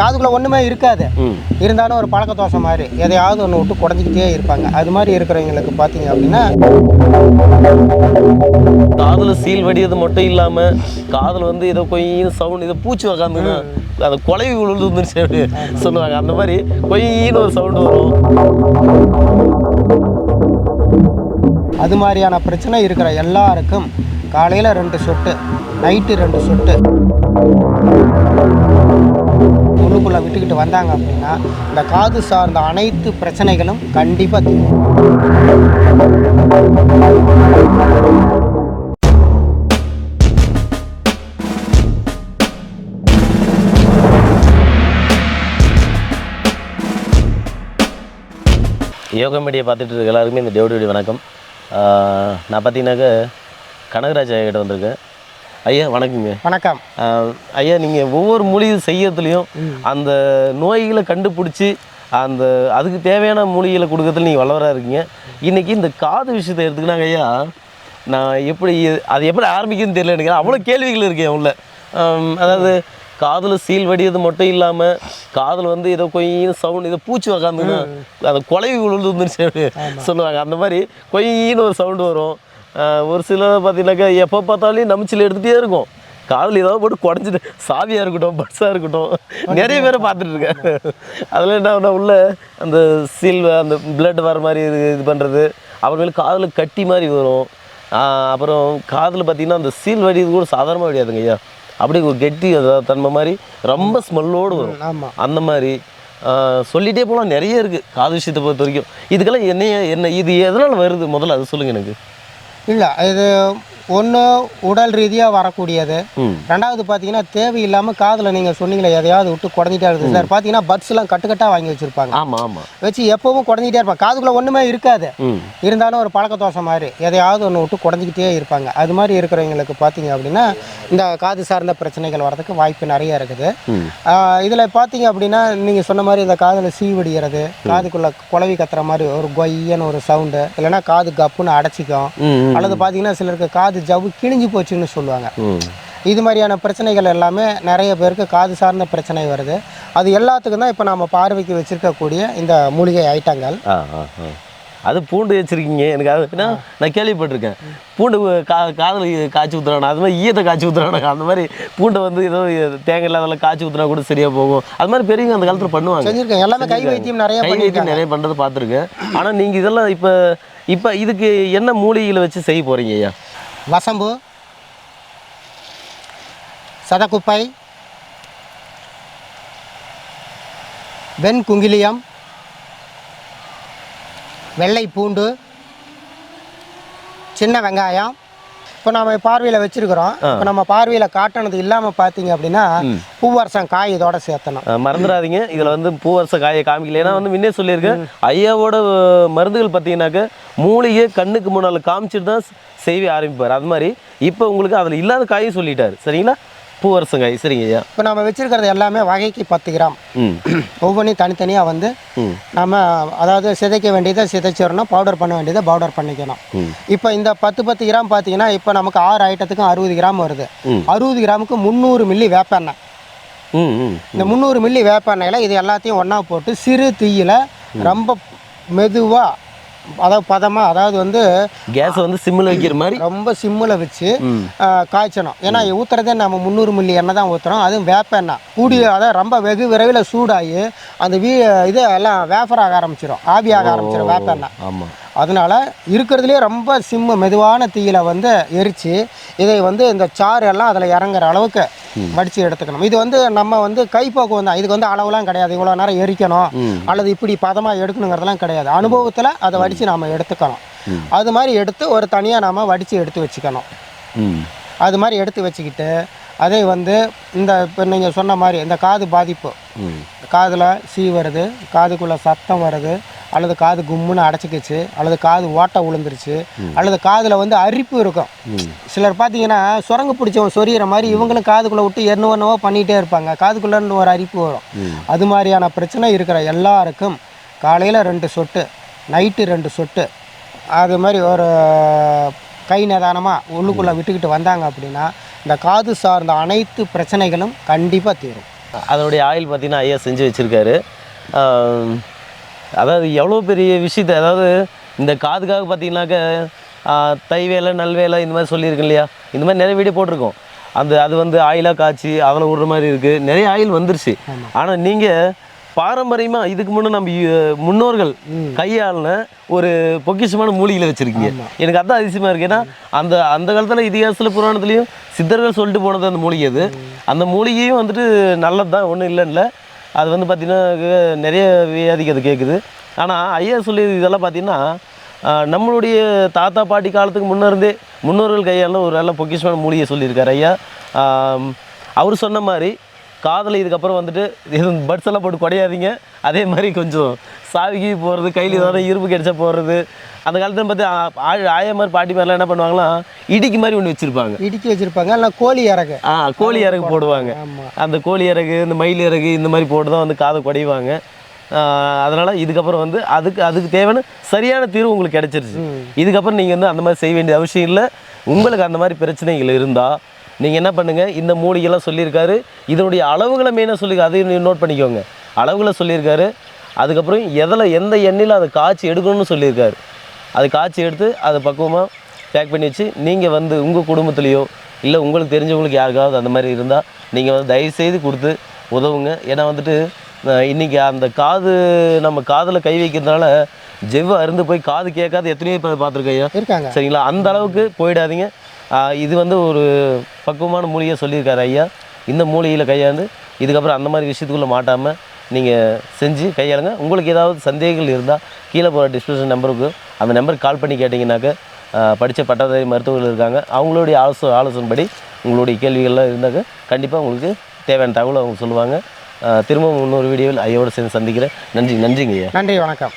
காதுக்குள்ள ஒண்ணுமே இருக்காது. இருந்தாலும் ஒரு பழக்க தோசை மாதிரி. எதையாவது ஒன்று விட்டு குடஞ்சிக்கிட்டே இருப்பாங்க. அது மாதிரி இருக்கிறவங்களுக்கு பார்த்தீங்க அப்படின்னா காதுல சீல் வடியது மட்டும் இல்லாம காதுல வந்து ஏதோ கொய்யின்னு சவுண்ட் ஏதோ பூச்சி உக்காந்துன்னா அந்த குலைவி விழுந்துருச்சு அப்படி சொல்லுவாங்க. அந்த மாதிரி கொய்யின்னு ஒரு சவுண்ட் வரும். அது மாதிரியான பிரச்சனை இருக்கிற எல்லாருக்கும் காலையில் ரெண்டு சொட்டு நைட்டு ரெண்டு சொட்டு. உள்ளுக்குள்ளே விட்டுக்கிட்டு வந்தாங்க அப்படின்னா இந்த காது சார்ந்த அனைத்து பிரச்சனைகளும் கண்டிப்பாக தீரும். யோகா மீடியா பார்த்துட்டு இருக்க எல்லாருக்குமே இந்த டேவிடி வணக்கம். நான் பார்த்தீங்கன்னாக்க கனகராஜ் ஐயா கிட்ட வந்திருக்கேன். ஐயா வணக்கங்க வணக்கம். ஐயா நீங்கள் ஒவ்வொரு மூலிகை செய்யறதுலையும் அந்த நோய்களை கண்டுபிடிச்சி அந்த அதுக்கு தேவையான மூலிகைகளை கொடுக்கறதுல நீங்கள் வல்லவராக இருக்கீங்க. இன்றைக்கி இந்த காது விஷயத்தை எடுத்துக்கினாங்க ஐயா. நான் எப்படி அது எப்படி ஆரம்பிக்குதுன்னு தெரியல எனக்கு. அவ்வளோ கேள்விகள் இருக்கு என் உள்ள அதாவது காதில் சீல் வடியது மட்டும் இல்லாமல் காதில் வந்து ஏதோ கொய்யின்னு சவுண்ட் ஏதோ பூச்சி உக்காந்துன்னா அந்த குலைவி அப்படி சொல்லுவாங்க. அந்த மாதிரி கொய்யின்னு ஒரு சவுண்டு வரும். ஒரு சிலர் பார்த்தீங்கன்னாக்கா எப்போ பார்த்தாலும் நமிச்சில் எடுத்துகிட்டே இருக்கும். காதில் ஏதாவது போட்டு குடஞ்சிட்டு சாவியாக இருக்கட்டும் பஸ்ஸாக இருக்கட்டும் நிறைய பேரை பார்த்துட்டு இருக்கேன். அதில் என்ன உள்ள அந்த சீல் அந்த blood வர மாதிரி இது இது பண்ணுறது அப்புறமேல காதில் கட்டி மாதிரி வரும். அப்புறம் காதில் பார்த்தீங்கன்னா அந்த சீல் வடிது கூட சாதாரணமாக வடியாதுங்க ஐயா. அப்படியே ஒரு கெட்டி அதாவது தன்மை மாதிரி ரொம்ப ஸ்மெல்லோடு வரும். ஆமாம் அந்த மாதிரி ஆஹ் சொல்லிட்டே போகலாம் நிறைய இருக்குது காது விஷயத்தை பொறுத்த வரைக்கும். இதுக்கெல்லாம் என்னைய என்ன இது எதனால் வருது? முதல்ல அது சொல்லுங்கள் எனக்கு. இல்லை இது ஒன்று உடல் ரீதியாக வரக்கூடியது. ரெண்டாவது பார்த்தீங்கன்னா தேவையில்லாமல் காதில் நீங்கள் சொன்னீங்களே எதையாவது விட்டு குடஞ்சிட்டே இருக்குது. சார் பார்த்தீங்கன்னா பட்ஸ்லாம் கட்டுக்கட்டாக வாங்கி வச்சுருப்பாங்க. ஆமாம் ஆமாம் வச்சு எப்பவும் குடஞ்சிட்டே இருப்பாங்க. காதுக்குள்ளே ஒன்றுமே இருக்காது. இருந்தாலும் ஒரு பழக்க தோசை மாதிரி. எதையாவது ஒன்று விட்டு குடஞ்சிக்கிட்டே இருப்பாங்க. அது மாதிரி இருக்கிறவங்களுக்கு பார்த்தீங்க அப்படின்னா இந்த காது சார்ந்த பிரச்சனைகள் வரதுக்கு வாய்ப்பு நிறைய இருக்குது. இதில் பார்த்தீங்க அப்படின்னா நீங்கள் சொன்ன மாதிரி இந்த காதில் சீ வடிகிறது காதுக்குள்ளே குழவி கத்துற மாதிரி ஒரு கொய்யன்னு ஒரு சவுண்டு இல்லைன்னா காது கப்புன்னு அடைச்சிக்கும். அல்லது பார்த்தீங்கன்னா சிலருக்கு காது ஜவ்வு கிழிஞ்சு போச்சுன்னு சொல்லுவாங்க. இது மாதிரியான பிரச்சனைகள் எல்லாமே நிறைய பேருக்கு காது சார்ந்த பிரச்சனை வருது. அது எல்லாத்துக்கும் தான் இப்போ நம்ம பார்வைக்கு வச்சிருக்கக்கூடிய இந்த மூலிகை ஐட்டங்கள். அது பூண்டு வச்சிருக்கீங்க. எனக்கு அது நான் கேள்விப்பட்டிருக்கேன். பூண்டு கா காதில் காய்ச்சி ஊற்றுறானா அது மாதிரி ஈயத்தை காய்ச்சி ஊற்றுறானா அந்த மாதிரி பூண்டை வந்து ஏதோ தேங்காய் இல்லாதெல்லாம் காய்ச்சி ஊற்றுனா கூட சரியாக போகும். அது மாதிரி பெரியவங்க அந்த காலத்தில் பண்ணுவாங்க. செஞ்சுருக்கேன். எல்லாமே கை வைத்தியம் நிறைய கை வைத்தியம் நிறைய பண்ணுறது பார்த்துருக்கேன். ஆனால் நீங்கள் இதெல்லாம் இப்போ இப்போ இதுக்கு என்ன மூலிகைகளை வச்சு செய்ய போகிறீங்க ஐயா? வசம்பு சதக்குப்பை வெண்குங்கிலியம் வெள்ளை பூண்டு சின்ன வெங்காயம் இப்போ நம்ம பார்வையில் வச்சிருக்கிறோம். இப்போ நம்ம பார்வையில் காட்டினது இல்லாமல் பார்த்தீங்க அப்படின்னா பூவரசம் காய் இதோட சேர்த்தணும். மறந்துடாதீங்க. இதில் வந்து பூவரச காயை காமிக்கல. ஏன்னா வந்து முன்னே சொல்லியிருக்கேன் ஐயாவோட மருந்துகள் பார்த்தீங்கன்னாக்க மூலிகை கண்ணுக்கு முன்னால் காமிச்சிட்டு தான் செய்வி ஆரம்பிப்பார். அது மாதிரி இப்போ உங்களுக்கு அதில் இல்லாத காயும் சொல்லிட்டாரு. சரிங்களா? பூவரசங்காய் சரிங்க ஐயா. இப்போ நம்ம வச்சிருக்கிறது எல்லாமே வகைக்கு பத்து கிராம். ஒவ்வொன்றையும் தனித்தனியாக வந்து நம்ம அதாவது சிதைக்க வேண்டியதை சிதைச்சிடணும் பவுடர் பண்ண வேண்டியதை பவுடர் பண்ணிக்கணும். இப்போ இந்த பத்து பத்து கிராம் பார்த்தீங்கன்னா இப்போ நமக்கு ஆறு ஐட்டத்துக்கும் அறுபது கிராம் வருது. அறுபது கிராமுக்கு முந்நூறு மில்லி வேப்பெண்ணெய் இந்த முந்நூறு மில்லி வேப்பெண்ணெயில் இது எல்லாத்தையும் ஒன்றா போட்டு சிறு தீயில ரொம்ப மெதுவாக அதாவது பதமாக அதாவது வந்து கேஸை வந்து சிம்மில் வைக்கிற மாதிரி? ரொம்ப சிம்மில் வச்சு காய்ச்சணும். ஏன்னா ஊற்றுறதே நம்ம முந்நூறு மில்லி எண்ணெய் தான் ஊற்றுறோம் அதுவும் வேப்ப எண்ணெய். கூடிய அதாவது ரொம்ப வெகு விரைவில் சூடாகி அந்த வீ இது எல்லாம் வேஃபர் ஆக ஆரம்பிச்சிடும் ஆவி ஆக ஆரம்பிச்சிடும் வேப்ப எண்ணெய். ஆமாம் அதனால இருக்கிறதுலே ரொம்ப சிம்மு மெதுவான தீயில வந்து எரித்து இதை வந்து இந்த சாறு எல்லாம் அதில் இறங்குற அளவுக்கு வடித்து எடுத்துக்கணும். இது வந்து நம்ம வந்து கைப்போக்குவம் தான் இதுக்கு வந்து அளவுலாம் கிடையாது. இவ்வளோ நேரம் எரிக்கணும். அல்லது இப்படி பதமாக எடுக்கணுங்கிறதெல்லாம் கிடையாது. அனுபவத்தில் அதை வடித்து நாம் எடுத்துக்கணும். அது மாதிரி எடுத்து ஒரு தனியாக நாம் வடித்து எடுத்து வச்சுக்கணும். அது மாதிரி எடுத்து வச்சுக்கிட்டு அதை வந்து இந்த இப்போ நீங்கள் சொன்ன மாதிரி இந்த காது பாதிப்பு. காதில் சீ வருது காதுக்குள்ளே சத்தம் வருது அல்லது காது கும்முன்னு அடைச்சிக்கிச்சு அல்லது காது ஓட்டை விழுந்துருச்சு அல்லது காதில் வந்து அரிப்பு இருக்கும். சிலர் பார்த்தீங்கன்னா சுரங்கு பிடிச்சவன் சொரியிற மாதிரி இவங்களும் காதுக்குள்ளே விட்டு என்ன என்னவோ பண்ணிகிட்டே இருப்பாங்க. காதுக்குள்ளே இருந்து ஒரு அரிப்பு வரும். அது மாதிரியான பிரச்சனை இருக்கிற எல்லாருக்கும் காலையில் ரெண்டு சொட்டு நைட்டு ரெண்டு சொட்டு அது மாதிரி ஒரு கை நிதானமாக உள்ளுக்குள்ளே விட்டுக்கிட்டு வந்தாங்க அப்படின்னா இந்த காது சார்ந்த அனைத்து பிரச்சனைகளும் கண்டிப்பாக தீரும். அதனுடைய ஆயில் பார்த்தீங்கன்னா ஐயா செஞ்சு வச்சுருக்காரு. அதாவது எவ்வளோ பெரிய விஷயத்தை அதாவது இந்த காதுக்காக பார்த்தீங்கன்னாக்க தை வேலை நல் வேலை இந்த மாதிரி சொல்லியிருக்கேன் இல்லையா? இந்த மாதிரி நிறைய வீடியோ போட்டிருக்கோம். அந்த அது வந்து ஆயிலாக காய்ச்சி அதில் விடுற மாதிரி இருக்குது நிறைய ஆயில் வந்துருச்சு. ஆனால் நீங்கள் பாரம்பரியமாக இதுக்கு முன்னே நம்ம முன்னோர்கள் கையாளின ஒரு பொக்கிஷமான மூலிகையில் வச்சுருக்கீங்க. எனக்கு அதான் அதிசயமாக இருக்குது ஏன்னா அந்த அந்த காலத்தில் இதிகாசத்தில் புராணத்துலேயும் சித்தர்கள் சொல்லிட்டு போனது அந்த மூலிகை அது. அந்த மூலிகையும் வந்துட்டு நல்லது தான் ஒன்றும் இல்லைன்னு அது வந்து பார்த்திங்கன்னா நிறைய வியாதிக்கு அது கேட்குது ஆனால் ஐயா சொல்லி இதெல்லாம் பார்த்திங்கன்னா நம்மளுடைய தாத்தா பாட்டி காலத்துக்கு முன்ன முன்னோர்கள் கையால ஒரு நல்ல பொக்கிஷமான மூலிகை சொல்லியிருக்காரு ஐயா. அவர் சொன்ன மாதிரி காதில் இதுக்கப்புறம் வந்துட்டு எதுவும் பட்ஸ் எல்லாம் போட்டு குடையாதீங்க. அதே மாதிரி கொஞ்சம் சாவிக்கு போகிறது கையில் ஏதாவது இரும்பு கிடைச்சா போடுறது அந்த காலத்தில் பார்த்து ஆ- ஆ- ஆயா மாதிரி பாட்டி மாதிரிலாம் என்ன பண்ணுவாங்களாம் இடிக்கு மாதிரி ஒன்று வச்சுருப்பாங்க. இடுக்கி வச்சிருப்பாங்க இல்லை கோழி இறகு. ஆ கோழி இறகு போடுவாங்க. அந்த கோழி இறகு இந்த மயில் இறகு இந்த மாதிரி போட்டு தான் வந்து காதை குடைவாங்க. அதனால் இதுக்கப்புறம் வந்து அதுக்கு அதுக்கு தேவையான சரியான தீர்வு உங்களுக்கு கிடைச்சிருச்சு. இதுக்கப்புறம் நீங்கள் வந்து அந்த மாதிரி செய்ய வேண்டிய அவசியம் இல்லை. உங்களுக்கு அந்த மாதிரி பிரச்சனைகள் இருந்தால் நீங்கள் என்ன பண்ணுங்கள் இந்த மூலிகைலாம் சொல்லியிருக்காரு. இதனுடைய அளவுகளை மெயினாக சொல்லி அதையும் நோட் பண்ணிக்கோங்க. அளவுகளை சொல்லியிருக்காரு. அதுக்கப்புறம் எதில் எந்த எண்ணெயில் அதை காய்ச்சி எடுக்கணும்னு சொல்லியிருக்காரு. அது காய்ச்சி எடுத்து அதை பக்குவமாக பேக் பண்ணி வச்சு நீங்கள் வந்து உங்கள் குடும்பத்துலேயோ இல்லை உங்களுக்கு தெரிஞ்சவங்களுக்கு யாருக்காவது அந்த மாதிரி இருந்தால் நீங்கள் வந்து தயவுசெய்து கொடுத்து உதவுங்க. ஏன்னா வந்துட்டு அஹ், இன்னைக்கு அந்த காது நம்ம காதில் கை வைக்கிறதுனால ஜெவ்வு அருந்து போய் காது கேட்காத எத்தனையோ பேர் பார்த்துருக்கேன் ஐயா. இருக்காங்க. சரிங்களா? அந்த அளவுக்கு போயிடாதீங்க. இது வந்து ஒரு பக்குவமான மூலிகை சொல்லியிருக்காரு ஐயா. இந்த மூலிகையில் கையாண்டு இதுக்கப்புறம் அந்த மாதிரி விஷயத்துக்குள்ளே மாட்டாமல் நீங்கள் செஞ்சு கையாளுங்க. உங்களுக்கு ஏதாவது சந்தேகங்கள் இருந்தால் கீழே போகிற டிஸ்கிரிப்ஷன் நம்பருக்கு அந்த நம்பருக்கு கால் பண்ணி கேட்டிங்கனாக்க படித்த பட்டதாரி மருத்துவர்கள் இருக்காங்க. அவங்களுடைய ஆலோசனை ஆலோசனைப்படி உங்களுடைய கேள்விகள்லாம் இருந்தாக்க கண்டிப்பாக உங்களுக்கு தேவையான தகவலை அவங்க சொல்லுவாங்க. திரும்பவும் இன்னொரு வீடியோவில் ஐயோட சேர்ந்து சந்திக்கிறேன். நன்றி நன்றிங்க ஐயா. நன்றி வணக்கம்.